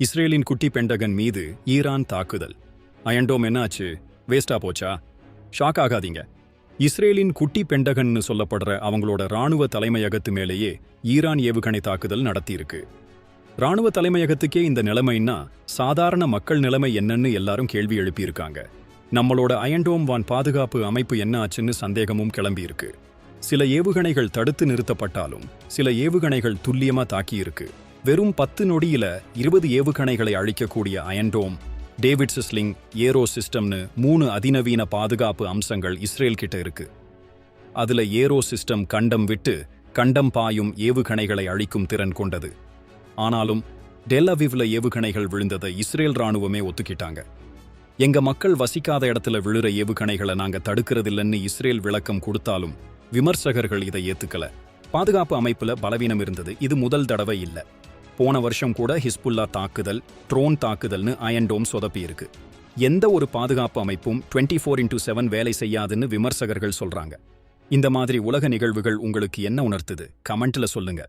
இஸ்ரேலின் குட்டி பெண்டகன் மீது ஈரான் தாக்குதல். அயன்டோம் என்னாச்சு? வேஸ்டா போச்சா? ஷாக் ஆகாதீங்க. இஸ்ரேலின் குட்டி பெண்டகன்னு சொல்லப்படுற அவங்களோட ராணுவ தலைமையகத்து மேலேயே ஈரான் ஏவுகணை தாக்குதல் நடத்தியிருக்கு. ராணுவ தலைமையகத்துக்கே இந்த நிலைமைன்னா சாதாரண மக்கள் நிலைமை என்னன்னு எல்லாரும் கேள்வி எழுப்பியிருக்காங்க. நம்மளோட அயன்டோம் வான் பாதுகாப்பு அமைப்பு என்ன ஆச்சுன்னு சந்தேகமும் கிளம்பியிருக்கு. சில ஏவுகணைகள் தடுத்து நிறுத்தப்பட்டாலும் சில ஏவுகணைகள் துல்லியமா தாக்கியிருக்கு. வெறும் பத்து நொடியில இருபது ஏவுகணைகளை அழிக்கக்கூடிய Iron Dome David sling Arrow சிஸ்டம்னு மூணு அதிநவீன பாதுகாப்பு அம்சங்கள் இஸ்ரேல் கிட்ட இருக்கு. அதுல ஏரோ சிஸ்டம் கண்டம் விட்டு கண்டம் பாயும் ஏவுகணைகளை அழிக்கும் திறன் கொண்டது. ஆனாலும் டெல்லவிவ்ல ஏவுகணைகள் விழுந்ததை இஸ்ரேல் ராணுவமே ஒத்துக்கிட்டாங்க. எங்க மக்கள் வசிக்காத இடத்துல விழுற ஏவுகணைகளை நாங்க தடுக்கிறதில்லன்னு இஸ்ரேல் விளக்கம் கொடுத்தாலும் விமர்சகர்கள் இதை ஏத்துக்கல. பாதுகாப்பு அமைப்புல பலவீனம் இருந்தது. இது முதல் தடவை இல்ல. போன வருஷம் கூட ஹிஸ்புல்லா தாக்குதல் ட்ரோன் தாக்குதல்னு அயன்டோம் சொதப்பி இருக்கு எந்த ஒரு பாதுகாப்பு அமைப்பும் டுவெண்ட்டி ஃபோர் இன்டூ செவன் வேலை செய்யாதுன்னு விமர்சகர்கள் சொல்றாங்க. இந்த மாதிரி உலக நிகழ்வுகள் உங்களுக்கு என்ன உணர்த்துது? கமெண்ட்ல சொல்லுங்க.